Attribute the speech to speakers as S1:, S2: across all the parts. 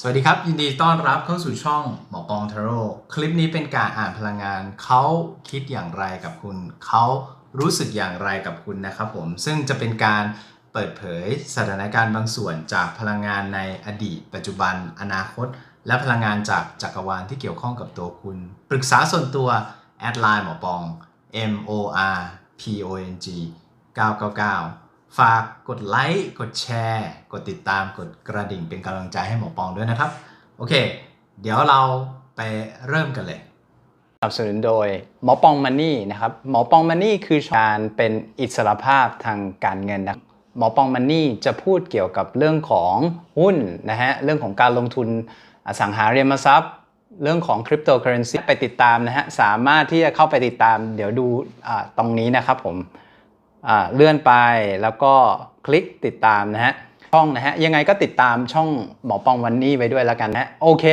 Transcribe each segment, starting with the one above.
S1: สวัสดีครับ ยินดีต้อนรับเข้าสู่ช่องหมอปองทาโร่คลิปนี้เป็นการอ่านพลังงาน เขาคิดอย่างไรกับคุณ เขารู้สึกอย่างไรกับคุณนะครับผมซึ่งจะเป็นการเปิดเผยสถานการณ์บางส่วนจากพลังงานในอดีต ปัจจุบัน อนาคต และพลังงานจากจักรวาลที่เกี่ยวข้องกับตัวคุณ ปรึกษาส่วนตัวแอดไลน์หมอปอง M O R P O N G 999 ฝากกดไลค์ กดแชร์ กดติดตาม กดกระดิ่งเป็นกำลังใจให้หมอปองด้วยนะครับ โอเค เดี๋ยวเราไปเริ่มกันเลย
S2: สนับสนุนโดยหมอปองมันนี่นะครับ หมอปองมันนี่คือการเป็นอิสรภาพทางการเงินนะหมอปองมันนี่จะพูดเกี่ยวกับเรื่องของหุ้นนะฮะ เรื่องของการลงทุนอสังหาริมทรัพย์ เรื่องของคริปโตเคอเรนซีไปติดตามนะฮะ สามารถที่จะเข้าไปติดตาม เดี๋ยวดูตรงนี้นะครับผม เลื่อนไปแล้วก็คลิกติดตามนะฮะช่องนะฮะยังไงก็ติดตามช่องหมอปองวันนี่ไว้ด้วยแล้วกันนะโอเค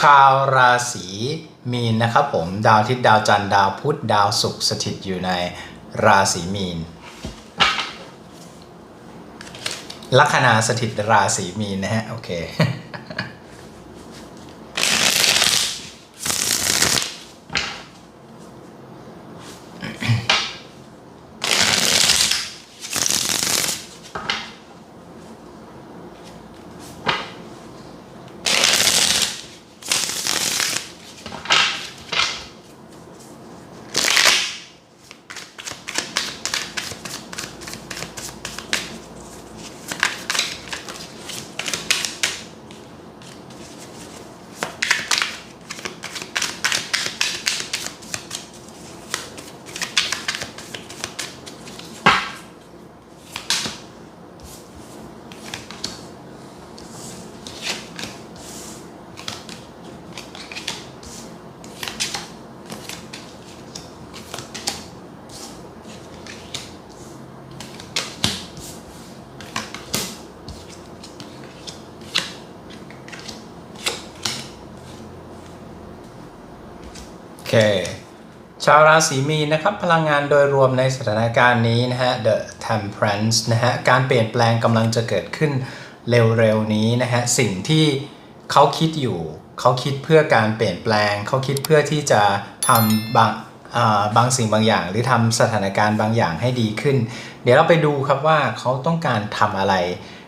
S1: ชาวราศีมีนนะครับผมดาวอาทิตย์ดาวจันทร์ดาวพุธดาวศุกร์สถิตอยู่ในราศีมีนลัคนาสถิตราศีมีนนะฮะโอเค เค ชาวราศีมีนนะครับ พลังงานโดยรวมในสถานการณ์นี้นะฮะ The Temperance นะฮะ การเปลี่ยนแปลงกำลังจะเกิดขึ้นเร็วๆนี้นะฮะ สิ่งที่เขาคิดอยู่ เขาคิดเพื่อการเปลี่ยนแปลง เขาคิดเพื่อที่จะทำบางบางสิ่งบางอย่าง หรือทำสถานการณ์บางอย่างให้ดีขึ้น เดี๋ยวเราไปดูครับว่าเขาต้องการทำอะไร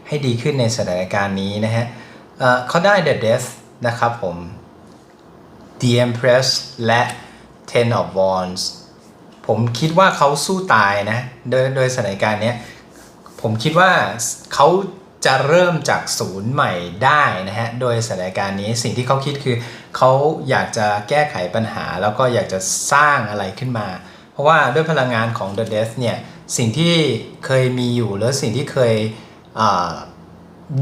S1: ให้ดีขึ้นในสถานการณ์นี้นะฮะเขาได้ The Death นะครับผม The Empress และ Ten of Wands ผมคิดว่าเขาสู้ตายนะ โดยโดยสถานการณ์เนี้ยผมคิดว่าเขาจะเริ่มจากศูนย์ใหม่ได้นะฮะ โดยสถานการณ์นี้สิ่งที่เขาคิดคือ เขาอยากจะแก้ไขปัญหาแล้วก็อยากจะสร้างอะไรขึ้นมา เพราะว่าด้วยพลังงานของ The Death เนี่ย สิ่งที่เคยมีอยู่หรือสิ่งที่เคยอ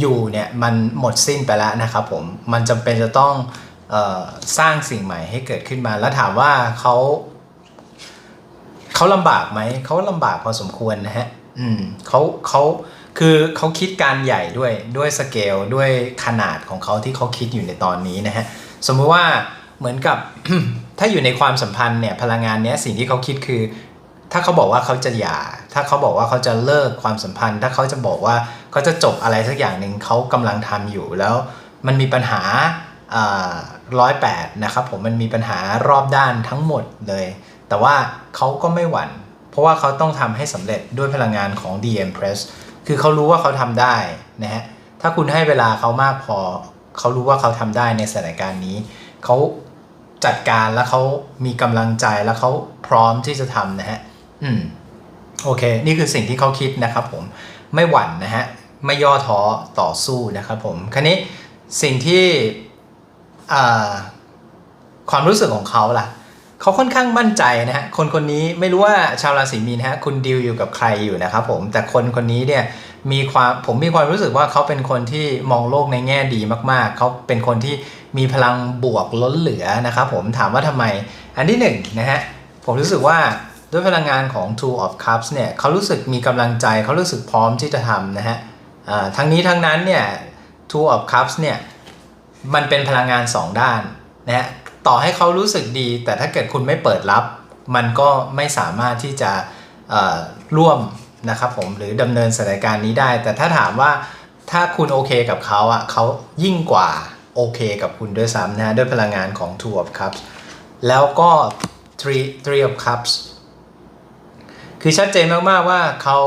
S1: อยู่เนี่ย มันหมดสิ้นไปแล้วนะครับผม มันจำเป็นจะต้อง สร้างสิ่งใหม่ให้เกิดขึ้นมา แล้วถามว่าเขาเขาลำบากไหมเขาลำบากพอสมควรนะฮะอืมเขาเขาคือเขาคิดการใหญ่ด้วยด้วยสเกลด้วยขนาดของเขาที่เขาคิดอยู่ในตอนนี้นะฮะสมมติว่าเหมือนกับถ้าอยู่ในความสัมพันธ์เนี่ยพลังงานเนี้ยสิ่งที่เขาคิดคือ ถ้าเขาบอกว่าเขาจะหย่า ถ้าเขาบอกว่าเขาจะเลิกความสัมพันธ์ ถ้าเขาจะบอกว่าเขาจะจบอะไรสักอย่างหนึ่งเขากำลังทำอยู่แล้วมันมีปัญหา ร้อยแปดนะครับผมมันมีปัญหารอบด้านทั้งหมดเลย แต่ว่าเขาก็ไม่หวั่น เพราะว่าเขาต้องทำให้สำเร็จด้วยพลังงานของ DM Press คือเขารู้ว่าเขาทำได้นะฮะ ถ้าคุณให้เวลาเขามากพอ เขารู้ว่าเขาทำได้ในสถานการณ์นี้ เขาจัดการแล้วเขามีกำลังใจแล้วเขาพร้อมที่จะทำนะฮะ อืม โอเค นี่คือสิ่งที่เขาคิดนะครับผม ไม่หวั่นนะฮะ ไม่ย่อท้อต่อสู้นะครับผม คราวนี้สิ่งที่ ความรู้สึกของเขาล่ะเขาค่อนข้างมั่นใจนะฮะคนคนนี้ไม่รู้ว่าชาวราศีมีนฮะคุณดิวอยู่กับใครอยู่นะครับผมแต่คนคนนี้เนี่ยมีความผมมีความรู้สึกว่าเขาเป็นคนที่มองโลกในแง่ดีมากๆ เขาเป็นคนที่มีพลังบวกล้นเหลือนะครับผมถามว่าทำไม อันที่หนึ่งนะฮะผมรู้สึกว่าด้วยพลังงานของ Two of Cups เนี่ยเขารู้สึกมีกำลังใจเขารู้สึกพร้อมที่จะทำนะฮะทั้งนี้ทั้งนั้นเนี่ย Two of Cups เนี่ย มันเป็นพลังงาน 2 ด้านนะฮะต่อให้เขารู้สึกดี แต่ถ้าเกิดคุณไม่เปิดรับ มันก็ไม่สามารถที่จะร่วมนะครับผมหรือดำเนินสถานการณ์นี้ได้ แต่ถ้าถามว่าถ้าคุณโอเคกับเขาอะเขายิ่งกว่าโอเคกับคุณด้วยซ้ำนะฮะด้วยพลังงานของ two of cups แล้วก็ three three of cups คือชัดเจนมาก ๆ ว่าเขา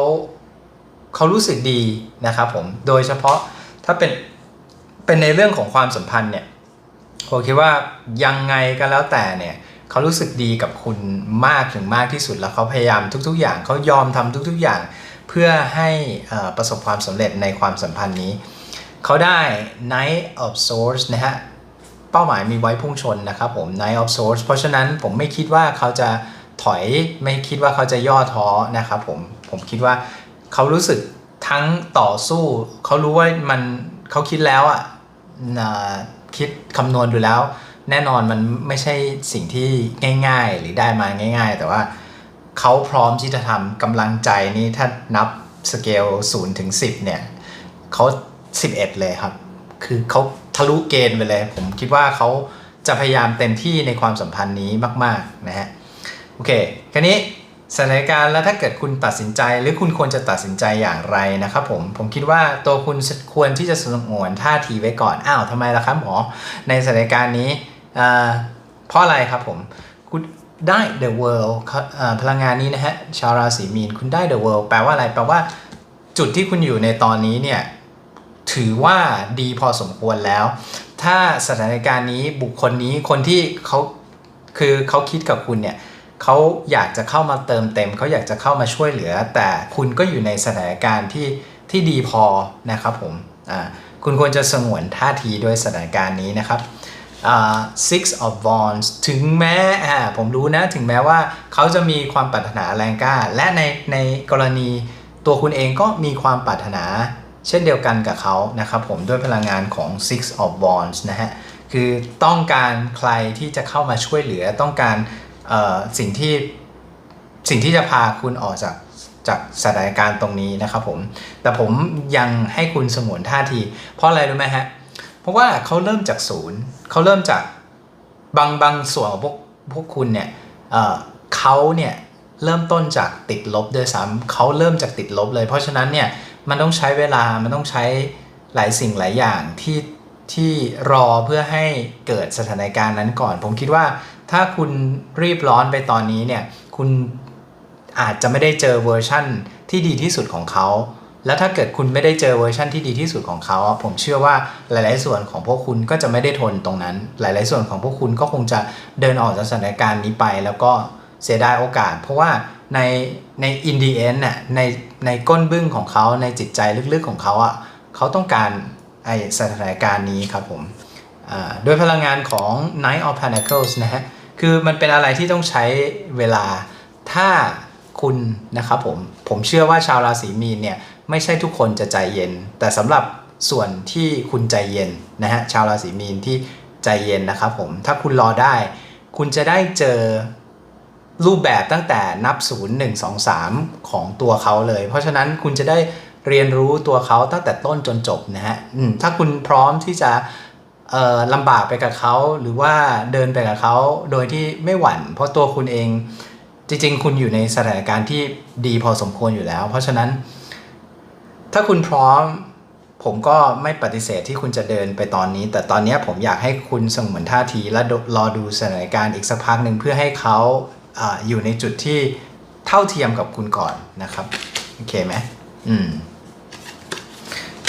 S1: เขารู้สึกดีนะครับผม โดยเฉพาะถ้าเป็น เป็นในเรื่องของความสัมพันธ์เนี่ยผมคิดว่ายังไงก็แล้วแต่เนี่ยเขารู้สึกดีกับคุณมากถึงมากที่สุดแล้วเขาพยายามทุก ๆ อย่างเขายอมทำทุก ๆ อย่าง เพื่อให้ประสบความสำเร็จในความสัมพันธ์นี้ เขาได้ Knight of Swords นะฮะเป้าหมายมีไว้พุ่งชนนะครับผม Knight of Swords เพราะฉะนั้นผมไม่คิดว่าเขาจะถอยไม่คิดว่าเขาจะย่อท้อนะครับผมผมคิดว่าเขารู้สึกทั้งต่อสู้ เขารู้ว่ามันเขาคิดแล้วอะ่ะ คิดคำนวณดูแล้ว แน่นอนมันไม่ใช่สิ่งที่ง่าย ๆ หรือได้มาง่าย ๆ แต่ว่าเขาพร้อมที่จะทำกำลังใจนี่ถ้านับสเกล0ถึง10 เนี่ยเขา11 เลยครับ คือเขาทะลุเกณฑ์ไปเลย ผมคิดว่าเขาจะพยายามเต็มที่ในความสัมพันธ์นี้มาก ๆ นะฮะ โอเคคราวนี้ สถานการณ์แล้วถ้าเกิดคุณตัดสินใจ หรือคุณควรจะตัดสินใจอย่างไรนะครับผมผมคิดว่าตัวคุณควรที่จะสงวนท่าทีไว้ก่อนอ้าวทำไมล่ะครับหมอในสถานการณ์นี้เพราะอะไรครับผมคุณได้ the world พลังงานนี้นะฮะชาวราศีมีนคุณได้ the world แปลว่าอะไรแปลว่าจุดที่คุณอยู่ในตอนนี้เนี่ยถือว่าดีพอสมควรแล้ว ถ้าสถานการณ์นี้บุคคลนี้คนที่เขาคือเขาคิดกับคุณเนี่ย เขาอยากจะเข้ามาเติมเต็ม เขาอยากจะเข้ามาช่วยเหลือ แต่คุณก็อยู่ในสถานการณ์ที่ที่ดีพอนะครับผมคุณควรจะสงวนท่าทีด้วยสถานการณ์นี้นะครับอ่า six of wands ถึงแม้อ่ผมรู้นะ ถึงแม้ว่าเขาจะมีความปรารถนาแรงกล้า และในในกรณีตัวคุณเองก็มีความปรารถนาเช่นเดียวกันกับเขานะครับผมด้วยพลังงานของ Six of Wands นะฮะ คือต้องการใครที่จะเข้ามาช่วยเหลือต้องการ สิ่งที่สิ่งที่จะพาคุณออกจากจากสถานการณ์ตรงนี้นะครับผม แต่ผมยังให้คุณสงวนท่าที เพราะอะไรรู้ไหมฮะ เพราะว่าเขาเริ่มจากศูนย์เขาเริ่มจากบางบางส่วนของพวกพวกคุณเนี่ยเขาเนี่ยเริ่มต้นจากติดลบด้วยซ้ำเขาเริ่มจากติดลบเลย เพราะฉะนั้นเนี่ยมันต้องใช้เวลา มันต้องใช้หลายสิ่งหลายอย่างที่ ที่รอเพื่อให้เกิดสถานการณ์นั้นก่อน ผมคิดว่าถ้าคุณรีบร้อนไปตอนนี้เนี่ยคุณอาจจะไม่ได้เจอเวอร์ชั่นที่ดีที่สุดของเขา แล้วถ้าเกิดคุณไม่ได้เจอเวอร์ชันที่ดีที่สุดของเขา ผมเชื่อว่าหลาย ๆ ส่วนของพวกคุณก็จะไม่ได้ทนตรงนั้น หลาย ๆ ส่วนของพวกคุณก็คงจะเดินออกจากสถานการณ์นี้ไป แล้วก็เสียดายโอกาส เพราะว่าในในอินดีเอนน่ะในในก้นบึ้งของเขาในจิตใจลึก ๆ ของเขาอะเขาต้องการ ไอสถานการณ์นี้ครับผมอ่าด้วยพลังงานของ Knight of Pentacles นะฮะคือมันเป็นอะไรที่ต้องใช้เวลาถ้าคุณนะครับผมผมเชื่อว่าชาวราศีมีนเนี่ยไม่ใช่ทุกคนจะใจเย็น แต่สำหรับส่วนที่คุณใจเย็นนะฮะชาวราศีมีนที่ใจเย็นนะครับผมถ้าคุณรอได้ คุณจะได้เจอรูปแบบตั้งแต่นับ 0 1 2 3 ของตัวเขาเลย เพราะฉะนั้นคุณจะได้ เรียนรู้ตัวเขาตั้งแต่ต้นจนจบนะฮะถ้าคุณพร้อมที่จะลำบากไปกับเขาหรือว่าเดินไปกับเขาโดยที่ไม่หวั่น เพราะตัวคุณเองจริงๆ คุณอยู่ในสถานการณ์ที่ดีพอสมควรอยู่แล้ว เพราะฉะนั้น ถ้าคุณพร้อมผมก็ไม่ปฏิเสธที่คุณจะเดินไปตอนนี้ แต่ตอนนี้ผมอยากให้คุณสงวนท่าทีและรอดูสถานการณ์อีกสักพักหนึ่งเพื่อให้เขาอาอยู่ในจุดที่เท่าเทียมกับคุณก่อนนะครับ โอเคไหมอืม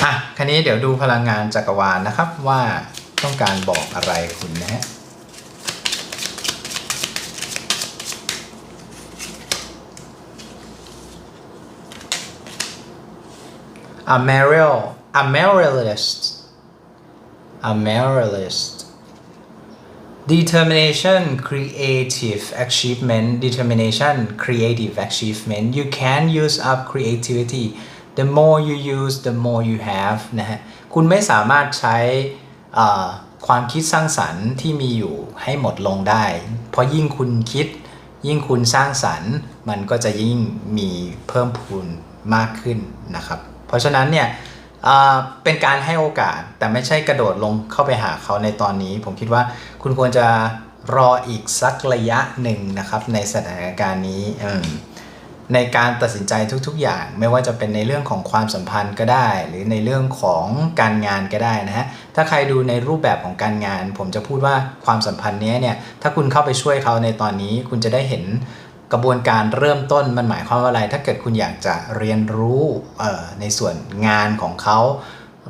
S1: อะคันนี้เดี๋ยวดูพลังงานจักรวาลนะครับว่าต้องการบอกอะไรคุณนะฮะ a Mariel a Marialist a Marialist determination creative achievement determination creative achievement you can use up creativity the more you use the more you have นะฮะคุณไม่สามารถใช้ความคิดสร้างสรรค์ที่มีอยู่ให้หมดลงได้ เพราะยิ่งคุณคิด ยิ่งคุณสร้างสรรค์ มันก็จะยิ่งมีเพิ่มพูนมากขึ้นนะครับ เพราะฉะนั้นเนี่ยเป็นการให้โอกาสแต่ไม่ใช่กระโดดลงเข้าไปหาเขาในตอนนี้ ผมคิดว่าคุณควรจะรออีกสักระยะหนึ่งนะครับในสถานการณ์นี้ ในการตัดสินใจทุกๆ อย่าง ไม่ว่าจะเป็นในเรื่องของความสัมพันธ์ก็ได้ หรือในเรื่องของการงานก็ได้นะฮะถ้าใครดูในรูปแบบของการงาน ผมจะพูดว่าความสัมพันธ์เนี้ยเนี่ยถ้าคุณเข้าไปช่วยเขาในตอนนี้ คุณจะได้เห็นกระบวนการเริ่มต้นมันหมายความว่าอะไร ถ้าเกิดคุณอยากจะเรียนรู้เอ่อในส่วนงานของเขา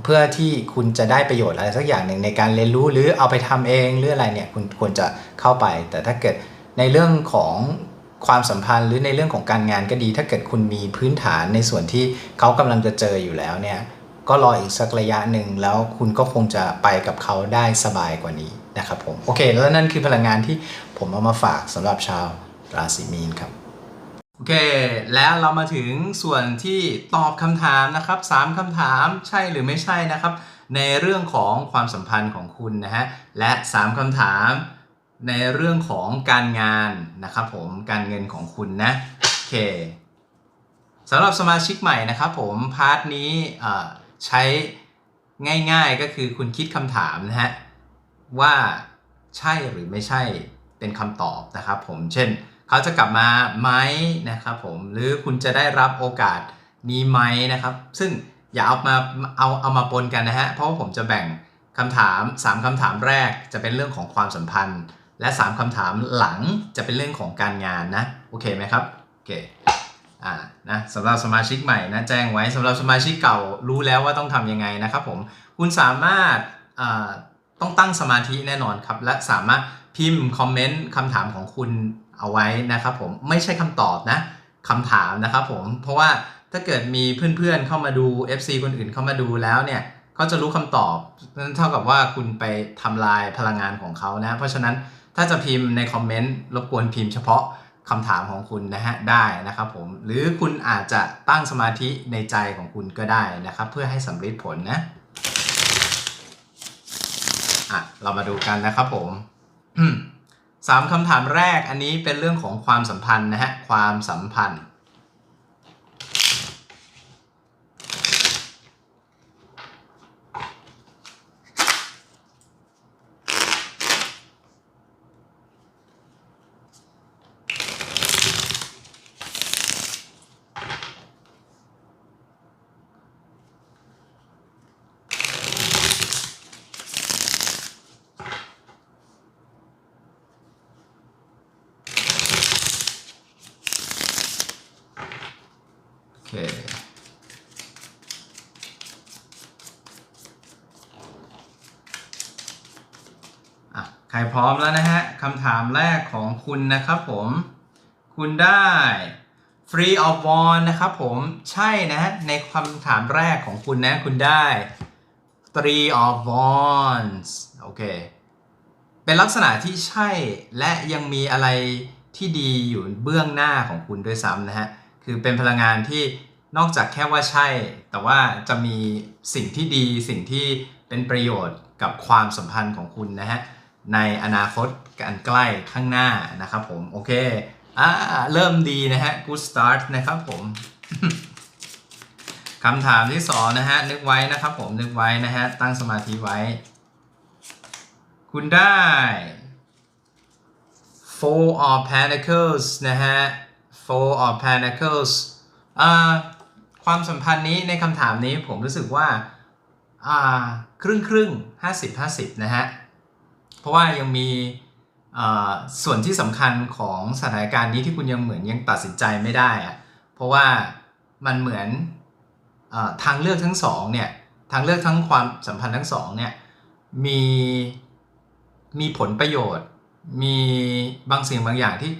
S1: เพื่อที่คุณจะได้ประโยชน์อะไรสักอย่างหนึ่งในการเรียนรู้หรือเอาไปทำเองหรืออะไรเนี่ยคุณควรจะเข้าไป แต่ถ้าเกิดในเรื่องของ ความสัมพันธ์หรือในเรื่องของการงานก็ดี ถ้าเกิดคุณมีพื้นฐานในส่วนที่เขากำลังจะเจออยู่แล้วเนี่ยก็รออีกสักระยะหนึ่งแล้วคุณก็คงจะไปกับเขาได้สบายกว่านี้นะครับผมโอเคแล้วนั่นคือพลังงานที่ผมเอามาฝากสำหรับชาวราศีมีนครับโอเค แล้วเรามาถึงส่วนที่ตอบคำถามนะครับ 3คำถามใช่หรือไม่ใช่นะครับ ในเรื่องของความสัมพันธ์ของคุณนะฮะและ 3คำถาม ในเรื่องของการงานนะครับผมการเงินของคุณนะโอเคสำหรับสมาชิกใหม่นะครับผมพาร์ทนี้เอ่อใช้ง่ายๆก็คือคุณคิดคำถามนะฮะว่าใช่หรือไม่ใช่เป็นคำตอบนะครับผมเช่นเขาจะกลับมาไหมนะครับผมหรือคุณจะได้รับโอกาสนี้ไหมนะครับ ซึ่งอย่าเอามาเอาเอามาปนกันนะฮะเพราะว่าผมจะแบ่งคำถาม 3คำถามแรกจะเป็นเรื่องของความสัมพันธ์ และ 3คำถามหลังจะเป็นเรื่องของการงานนะ โอเคไหมครับ โอเคอ่านะสำหรับสมาชิกใหม่นะแจ้งไว้สำหรับสมาชิกเก่ารู้แล้วว่าต้องทำยังไงนะครับผมคุณสามารถต้องตั้งสมาธิแน่นอนครับ และสามารถพิมพ์คอมเมนต์คำถามของคุณเอาไว้นะครับผมไม่ใช่คำตอบนะคำถามนะครับผมเพราะว่าถ้าเกิดมีเพื่อนๆเข้ามาดู FC คนอื่นเข้ามาดูแล้วเนี่ยเขาจะรู้คำตอบนั่นเท่ากับว่าคุณไปทำลายพลังงานของเขานะ เพราะฉะนั้น ถ้าจะพิมพ์ในคอมเมนต์รบกวนพิมพ์เฉพาะคำถามของคุณนะฮะได้นะครับผมหรือคุณอาจจะตั้งสมาธิในใจของคุณก็ได้นะครับ เพื่อให้สำเร็จผลนะอะเรามาดูกันนะครับผมสามคำถามแรกอันนี้เป็นเรื่องของความสัมพันธ์นะฮะความสัมพันธ์ โอเค ใครพร้อมแล้วนะฮะคำถามแรกของคุณนะครับผม คุณได้ free of wand นะครับผมใช่นะในคำถามแรกของคุณนะคุณได้ three of wands โอเค เป็นลักษณะที่ใช่และยังมีอะไรที่ดีอยู่เบื้องหน้าของคุณด้วยซ้ำนะฮะ คือเป็นพลังงานที่นอกจากแค่ว่าใช่ แต่ว่าจะมีสิ่งที่ดีสิ่งที่เป็นประโยชน์กับความสัมพันธ์ของคุณนะฮะ ในอนาคตการใกล้ข้างหน้านะครับผม โอเคอ่าเริ่มดีนะฮะ good start นะครับผมคำถามที่สองนะฮะ นึกไว้นะครับผมนึกไว้นะฮะ ตั้งสมาธิไว้ คุณได้ four of pentacles นะฮะ four of pentacles อ่าความสัมพันธ์นี้ในคำถามนี้ผมรู้สึกว่าอ่าครึ่งครึ่งห้าสิบห้าสิบนะฮะ เพราะว่ายังมีส่วนที่สำคัญของสถานการณ์นี้ที่คุณยังเหมือนยังตัดสินใจไม่ได้อะเพราะว่ามันเหมือนอทางเลือกทั้งสองเนี่ยทางเลือกทั้งความสัมพันธ์ทั้งสองเนี่ยมีมีผลประโยชน์ มีบางสิ่งบางอย่างที่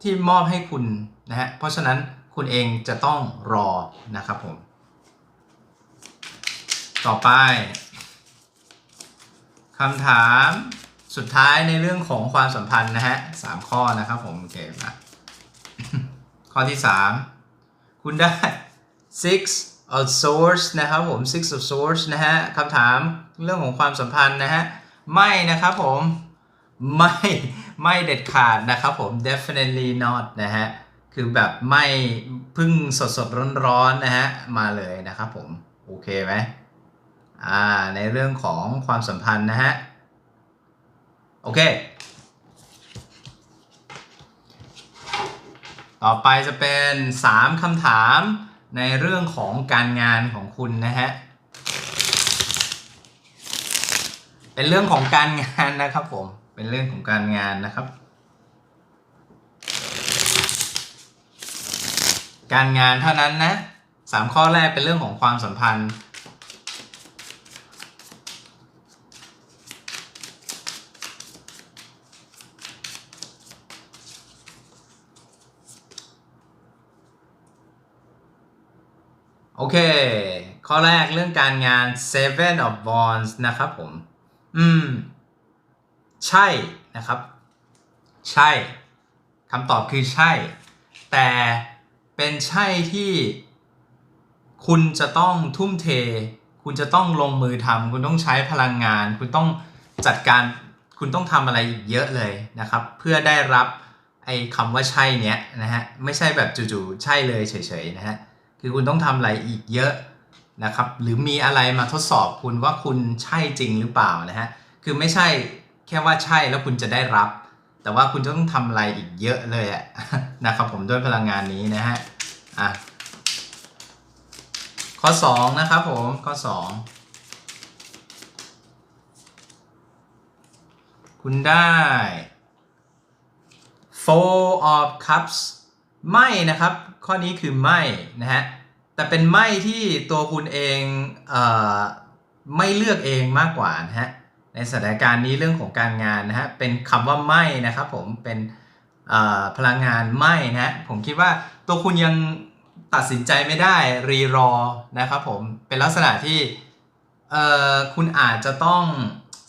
S1: ที่มอบให้คุณนะฮะเพราะฉะนั้นคุณเองจะต้องรอนะครับผม ต่อไป คำถามสุดท้ายในเรื่องของความสัมพันธ์นะฮะสามข้อนะครับผมโอเคมาข้อที่3คุณได้ six of swords นะครับผม six of swords นะฮะคำถามเรื่องของความสัมพันธ์นะฮะไม่นะครับผมไม่ไม่เด็ดขาดนะครับผม definitely not นะฮะคือแบบไม่พึ่งสดสดร้อนๆนะฮะมาเลยนะครับผม โอเคไหม ในเรื่องของความสัมพันธ์นะฮะ โอเค ต่อไปจะเป็น 3คำถามในเรื่องของการงานของคุณนะฮะ เป็นเรื่องของการงานนะครับผม เป็นเรื่องของการงานนะครับ การงานเท่านั้นนะสามข้อแรกเป็นเรื่องของความสัมพันธ์ โอเค ข้อแรกเรื่องการงาน Seven of Wands นะครับผม อืม ใช่นะครับ ใช่คำตอบคือใช่ แต่เป็นใช่ที่คุณจะต้องทุ่มเท คุณจะต้องลงมือทำคุณต้องใช้พลังงาน คุณต้องจัดการคุณต้องทำอะไรอีกเยอะเลยนะครับ เพื่อได้รับไอ้คำว่าใช่เนี้ยนะฮะ ไม่ใช่แบบจู่ๆใช่เลยเฉยๆนะฮะ คือคุณต้องทำอะไรอีกเยอะนะครับ หรือมีอะไรมาทดสอบคุณว่าคุณใช่จริงหรือเปล่านะฮะ คือไม่ใช่แค่ว่าใช่แล้วคุณจะได้รับ แต่ว่าคุณจะต้องทำอะไรอีกเยอะเลยอะนะครับผมด้วยพลังงานนี้นะฮะ อะ ข้อ 2 นะครับผม ข้อ 2 คุณได้ four of cups ไม่นะครับ ข้อนี้คือไม่นะฮะแต่เป็นไม่ที่ตัวคุณเองเอ่อไม่เลือกเองมากกว่านะฮะในสถานการณ์นี้เรื่องของการงานนะฮะเป็นคำว่าไม่นะครับผมเป็นเอ่อพลังงานไม่นะฮะผมคิดว่าตัวคุณยังตัดสินใจไม่ได้รีรอนะครับผมเป็นลักษณะที่เอ่อคุณอาจจะต้อง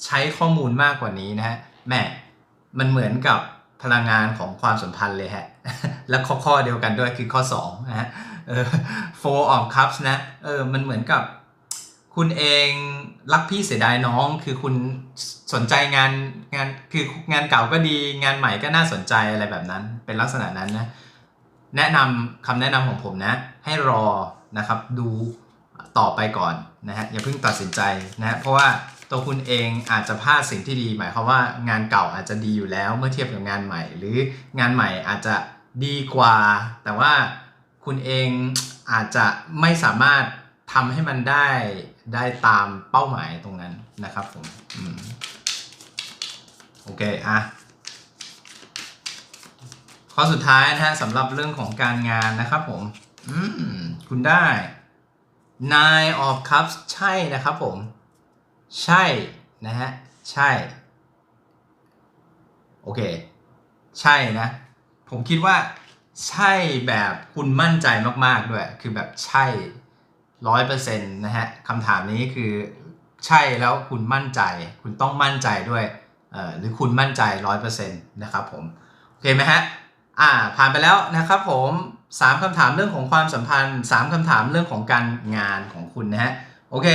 S1: ใช้ข้อมูลมากกว่านี้นะฮะแหม่มันเหมือนกับพลังงานของความสัมพันธ์เลยฮะ และข้อข้อเดียวกันด้วยคือข้อ2นะฮะ four of cups นะเออมันเหมือนกับคุณเองรักพี่เสียดายน้องคือคุณสนใจงานงานคืองานเก่าก็ดีงานใหม่ก็น่าสนใจอะไรแบบนั้น เป็นลักษณะนั้นนะแนะนำคำแนะนำของผมนะ ให้รอนะครับดูต่อไปก่อนนะฮะอย่าเพิ่งตัดสินใจนะฮะเพราะว่าตัวคุณเองอาจจะพลาดสิ่งที่ดี หมายความว่างานเก่าอาจจะดีอยู่แล้วเมื่อเทียบกับงานใหม่ หรืองานใหม่อาจจะ ดีกว่า แต่ว่าคุณเองอาจจะไม่สามารถทำให้มันได้ได้ตามเป้าหมายตรงนั้นนะครับผมอมโอเคอะข้อสุดท้ายนะฮะสำหรับเรื่องของการงานนะครับผมอืมคุณได้ nine of cups ใช่นะครับผม ใช่นะฮะ ใช่ โอเค ใช่นะ ผมคิดว่าใช่แบบคุณมั่นใจมาก ๆ ด้วย คือแบบใช่ร้อยเปอร์เซ็นต์นะฮะคำถามนี้คือใช่แล้วคุณมั่นใจ คุณต้องมั่นใจด้วยเอ่อหรือคุณมั่นใจร้อยเปอร์เซ็นต์นะครับผม โอเคไหมฮะอ่าผ่านไปแล้วนะครับผม3คำถามเรื่องของความสัมพันธ์3คำถามเรื่องของการงานของคุณนะฮะโอเค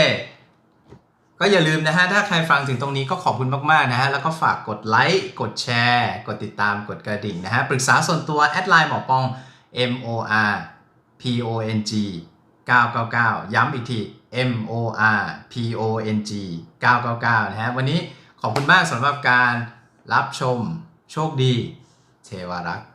S1: ก็อย่าลืมนะฮะ ถ้าใครฟังถึงตรงนี้ก็ขอบคุณมาก ๆ นะฮะ แล้วก็ฝากกดไลค์ กดแชร์ กดติดตาม กดกระดิ่งนะฮะ ปรึกษาส่วนตัว แอดไลน์หมอปอง M O R P O N G 999 ย้ำอีกที M O R P O N G 999 นะฮะ วันนี้ขอบคุณมากสำหรับการรับชม โชคดี เทวรักษ์